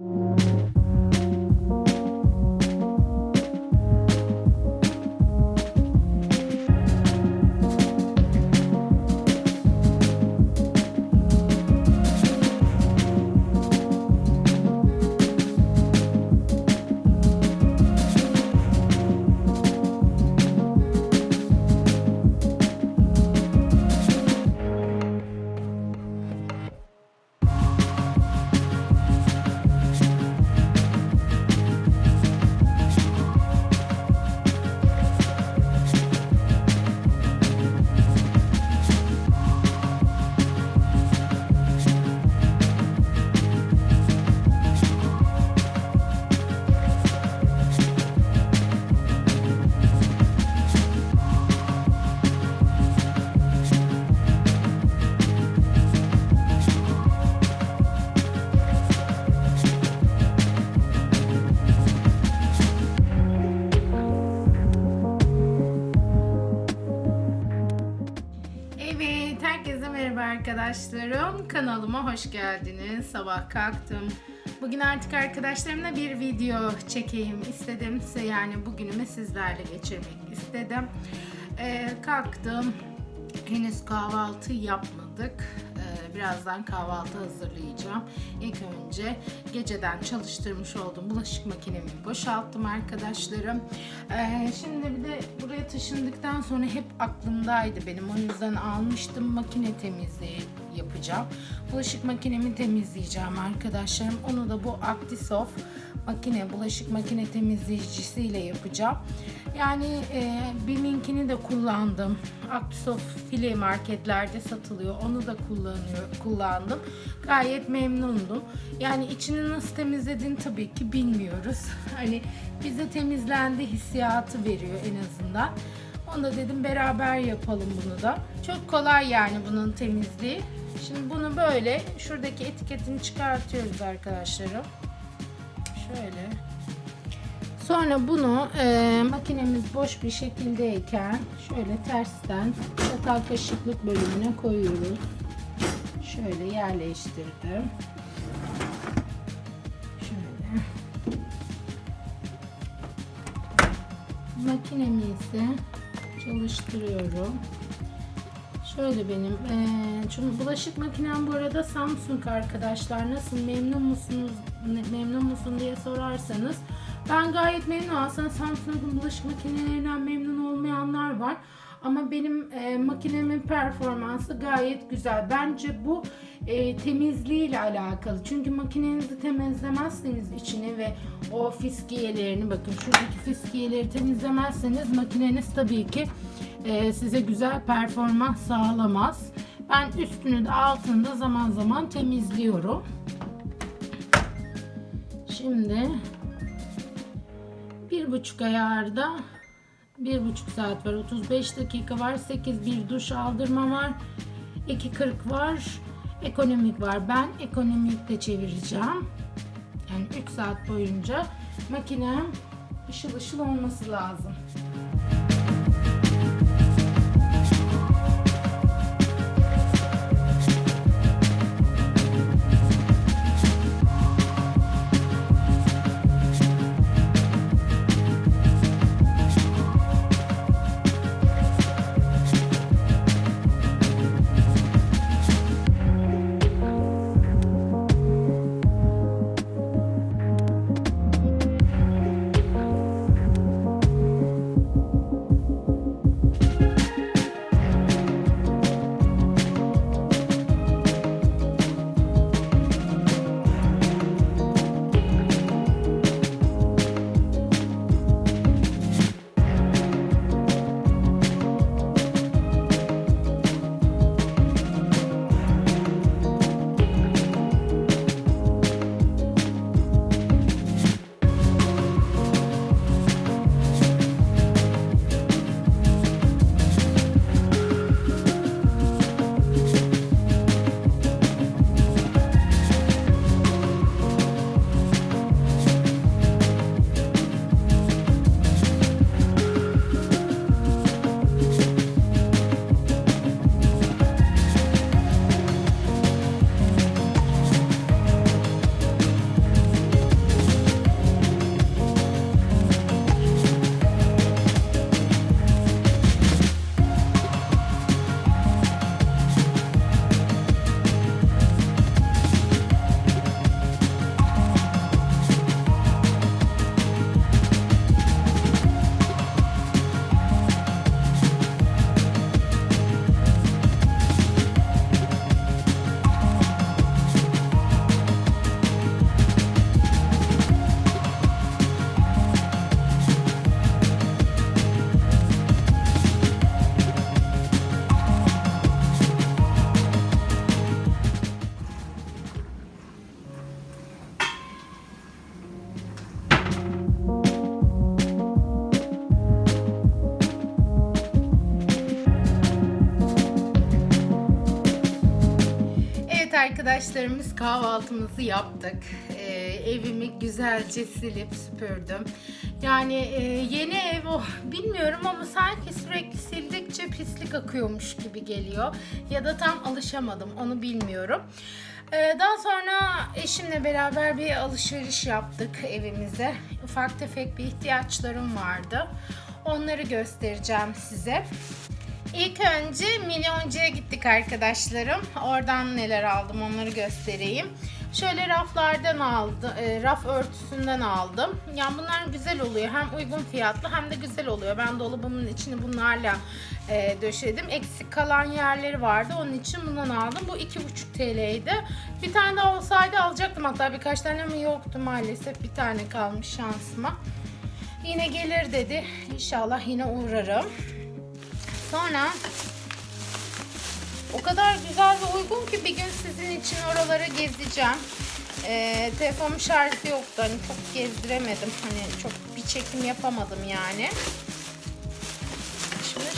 Evet, arkadaşlarım. Kanalıma hoş geldiniz. Sabah kalktım. Bugün artık arkadaşlarımla bir video çekeyim istedim. Size yani bugünümü sizlerle geçirmek istedim. Ee, kalktım. Henüz kahvaltı yapmadık. Birazdan kahvaltı hazırlayacağım. İlk önce geceden çalıştırmış olduğum bulaşık makinemi boşalttım arkadaşlarım. Ee, şimdi bir de buraya taşındıktan sonra hep aklımdaydı benim. O yüzden almıştım makine temizliği yapacağım. Bulaşık makinemi temizleyeceğim arkadaşlarım. Onu da bu Actisoft makine, bulaşık makine temizleyicisiyle yapacağım. Yani e, BİM'inkini de kullandım. Actisoft file marketlerde satılıyor. Onu da kullanıyor, kullandım. Gayet memnundum. Yani içini nasıl temizlediğini tabii ki bilmiyoruz. Hani bize temizlendi hissiyatı veriyor en azından. Onu da dedim beraber yapalım bunu da. Çok kolay yani bunun temizliği. Şimdi bunu böyle şuradaki etiketini çıkartıyoruz arkadaşlarım. Şöyle. Sonra bunu e, makinemiz boş bir şekildeyken şöyle tersten çatal kaşıklık bölümüne koyuyoruz. Şöyle yerleştirdim. Şöyle. Makinemi ise çalıştırıyorum. Şöyle benim eee çünkü bulaşık makinem bu arada Samsung arkadaşlar nasıl memnun musunuz memnun musun diye sorarsanız ben gayet memnunum aslında Samsung'un bulaşık makinelerinden memnun olmayanlar var ama benim eee, makinemin performansı gayet güzel bence bu eee temizliğiyle alakalı çünkü makinenizi temizlemezseniz içini ve o fiskiyelerini bakın şuradaki fiskiyeleri temizlemezseniz makineniz tabii ki e, size güzel performans sağlamaz. Ben üstünü de altını da zaman zaman temizliyorum. Şimdi bir buçuk ayarda bir buçuk saat var. 35 dakika var. 8 bir duş aldırma var. 2.40 var. Ekonomik var. Ben ekonomikte çevireceğim. Yani 3 saat boyunca makinem ışıl ışıl olması lazım. Arkadaşlarımız kahvaltımızı yaptık. Ee, evimi güzelce silip süpürdüm. Yani e, yeni ev o bilmiyorum ama sanki sürekli sildikçe pislik akıyormuş gibi geliyor. Ya da tam alışamadım onu bilmiyorum. Ee, daha sonra eşimle beraber bir alışveriş yaptık evimize. Ufak tefek bir ihtiyaçlarım vardı. Onları göstereceğim size. İlk önce milyoncuya gittik arkadaşlarım. Oradan neler aldım onları göstereyim. Şöyle raflardan aldım, raf örtüsünden aldım. Yani bunlar güzel oluyor. Hem uygun fiyatlı hem de güzel oluyor. Ben dolabımın içini bunlarla e, döşedim. Eksik kalan yerleri vardı. Onun için bundan aldım. Bu 2,5 TL'ydi. Bir tane daha olsaydı alacaktım. Hatta birkaç tane mi yoktu maalesef. Bir tane kalmış şansıma. Yine gelir dedi. İnşallah yine uğrarım. Sonra o kadar güzel ve uygun ki bir gün sizin için oraları gezeceğim. Ee, telefonum şarjı yoktu. Hani çok gezdiremedim. Hani çok bir çekim yapamadım yani. Şimdi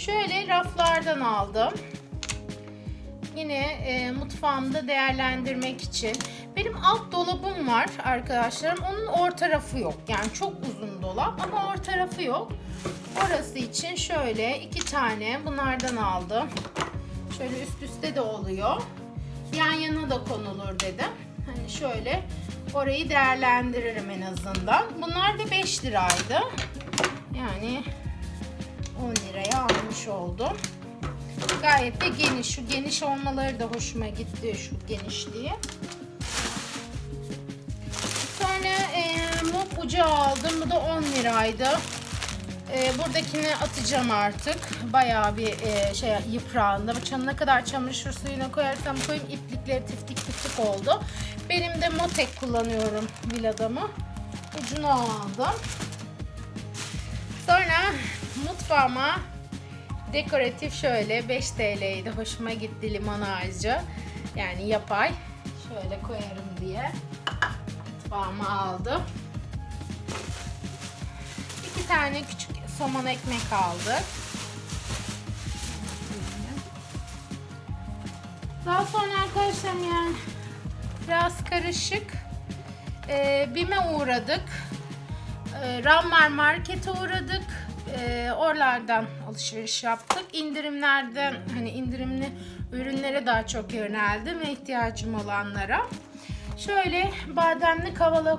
şöyle raflardan aldım. Yine e, mutfağımda değerlendirmek için. Benim alt dolabım var arkadaşlarım. Onun orta rafı yok. Yani çok uzun dolap ama orta rafı yok. Orası için şöyle iki tane bunlardan aldım. Şöyle üst üste de oluyor. Yan yana da konulur dedim. Hani şöyle orayı değerlendiririm en azından. Bunlar da 5 liraydı. Yani 10 liraya almış oldum. Gayet de geniş. Şu geniş olmaları da hoşuma gitti. Şu genişliği. Ucu aldım. Bu da 10 liraydı. E, buradakini atacağım artık. Bayağı bir e, şey yıprağında. Bu ne kadar çamaşır suyuna koyarsam koyayım iplikleri tiftik tiftik oldu. Benim de Motek kullanıyorum villadamı. Ucunu aldım. Sonra mutfağıma dekoratif şöyle 5 TL'ydi. Hoşuma gitti limon ağacı. Yani yapay. Şöyle koyarım diye mutfağıma aldım. İki tane küçük somon ekmek aldık. Daha sonra arkadaşlar yani biraz karışık. Ee, BİM'e uğradık. Ee, Rammar Market'e uğradık. Ee, oralardan alışveriş yaptık. İndirimlerden hani indirimli ürünlere daha çok yöneldim ve ihtiyacım olanlara. Şöyle bademli kavala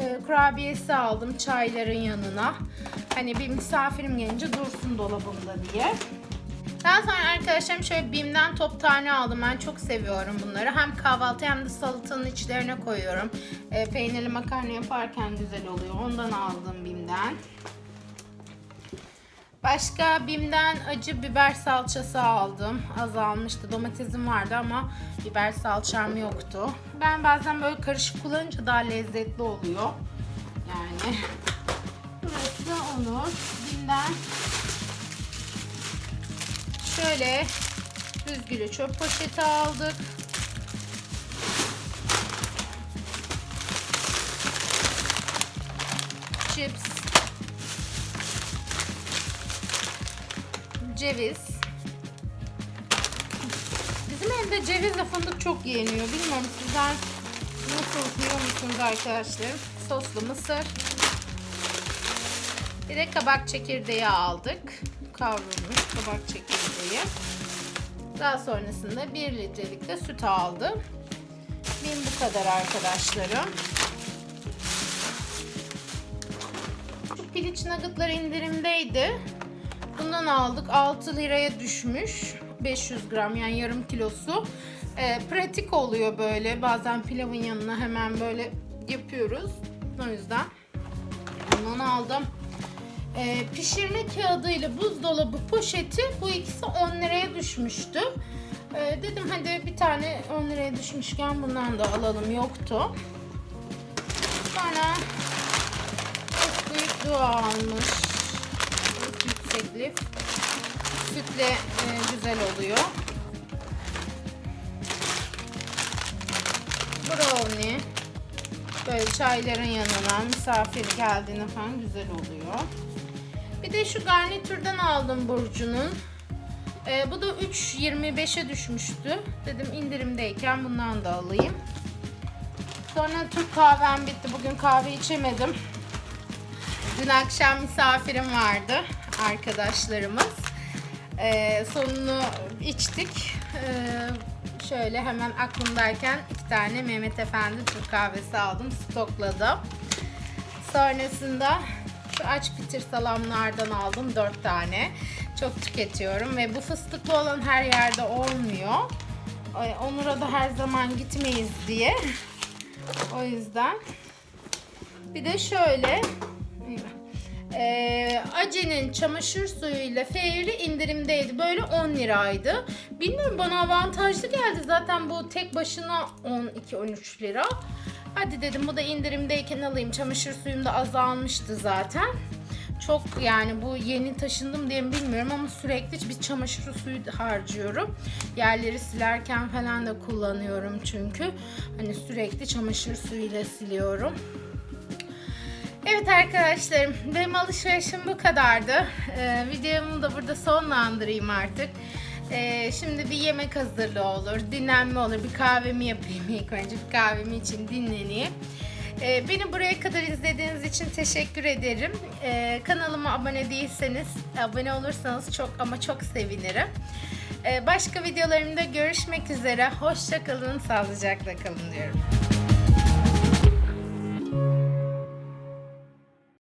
e, kurabiyesi aldım çayların yanına. Hani bir misafirim gelince dursun dolabımda diye. Daha sonra arkadaşlarım şöyle Bim'den top tane aldım. Ben çok seviyorum bunları. Hem kahvaltı hem de salatanın içlerine koyuyorum. E, peynirli makarna yaparken güzel oluyor. Ondan aldım Bim'den. Başka Bim'den acı biber salçası aldım. Azalmıştı. Domatesim vardı ama biber salçam yoktu. Ben bazen böyle karışık kullanınca daha lezzetli oluyor. Yani burası Onur. Bim'den şöyle düzgülü çöp poşeti aldık. Chips ceviz. Bizim evde cevizle fındık çok yeniyor. Bilmiyorum sizler nasıl yiyor musunuz arkadaşlar? Soslu mısır. Bir de kabak çekirdeği aldık. Kavrulmuş kabak çekirdeği. Daha sonrasında 1 litrelik de süt aldım. Bin bu kadar arkadaşlarım. Şu piliç nuggetları indirimdeydi. Bundan aldık. 6 liraya düşmüş. 500 gram yani yarım kilosu. E, pratik oluyor böyle. Bazen pilavın yanına hemen böyle yapıyoruz. O yüzden bundan aldım. E, pişirme kağıdı ile buzdolabı poşeti bu ikisi 10 liraya düşmüştü. E, dedim hadi bir tane 10 liraya düşmüşken bundan da alalım yoktu. Sonra büyük dua almış yükseklik. Sütle e, güzel oluyor. Brownie. Böyle çayların yanına misafir geldiğinde falan güzel oluyor. Bir de şu garnitürden aldım Burcu'nun. Ee, bu da 3.25'e düşmüştü. Dedim indirimdeyken bundan da alayım. Sonra Türk kahvem bitti. Bugün kahve içemedim. Dün akşam misafirim vardı arkadaşlarımız. Ee, sonunu içtik. Ee, şöyle hemen aklımdayken iki tane Mehmet Efendi Türk kahvesi aldım. Stokladım. Sonrasında şu aç bitir salamlardan aldım 4 tane. Çok tüketiyorum ve bu fıstıklı olan her yerde olmuyor. Ay, Onur'a da her zaman gitmeyiz diye. O yüzden. Bir de şöyle ee, Ace'nin çamaşır suyuyla Fairy indirimdeydi. Böyle 10 liraydı. Bilmiyorum bana avantajlı geldi. Zaten bu tek başına 12-13 lira. Hadi dedim bu da indirimdeyken alayım. Çamaşır suyum da azalmıştı zaten. Çok yani bu yeni taşındım diye mi bilmiyorum ama sürekli bir çamaşır suyu harcıyorum. Yerleri silerken falan da kullanıyorum çünkü. Hani sürekli çamaşır suyuyla siliyorum. Evet arkadaşlarım benim alışverişim bu kadardı. Ee, videomu da burada sonlandırayım artık. Ee, şimdi bir yemek hazırlığı olur, dinlenme olur, bir kahvemi yapayım ilk önce. Bir kahvemi için dinleneyim. Ee, beni buraya kadar izlediğiniz için teşekkür ederim. Ee, kanalıma abone değilseniz, abone olursanız çok ama çok sevinirim. Ee, başka videolarımda görüşmek üzere. Hoşça kalın, sağlıcakla kalın diyorum.